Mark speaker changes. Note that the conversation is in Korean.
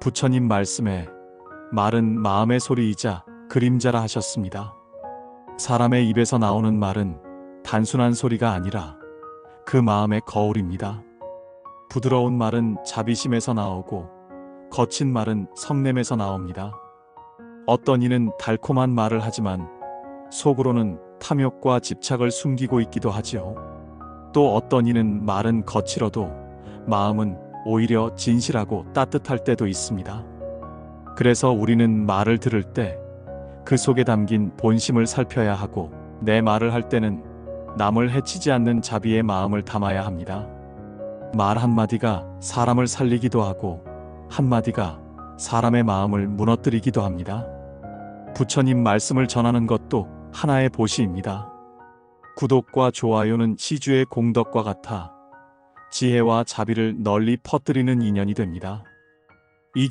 Speaker 1: 부처님 말씀에 말은 마음의 소리이자 그림자라 하셨습니다. 사람의 입에서 나오는 말은 단순한 소리가 아니라 그 마음의 거울입니다. 부드러운 말은 자비심에서 나오고 거친 말은 성냄에서 나옵니다. 어떤 이는 달콤한 말을 하지만 속으로는 탐욕과 집착을 숨기고 있기도 하지요. 또 어떤 이는 말은 거칠어도 마음은 오히려 진실하고 따뜻할 때도 있습니다. 그래서 우리는 말을 들을 때 그 속에 담긴 본심을 살펴야 하고 내 말을 할 때는 남을 해치지 않는 자비의 마음을 담아야 합니다. 말 한마디가 사람을 살리기도 하고 한마디가 사람의 마음을 무너뜨리기도 합니다. 부처님 말씀을 전하는 것도 하나의 보시입니다. 구독과 좋아요는 시주의 공덕과 같아 지혜와 자비를 널리 퍼뜨리는 인연이 됩니다.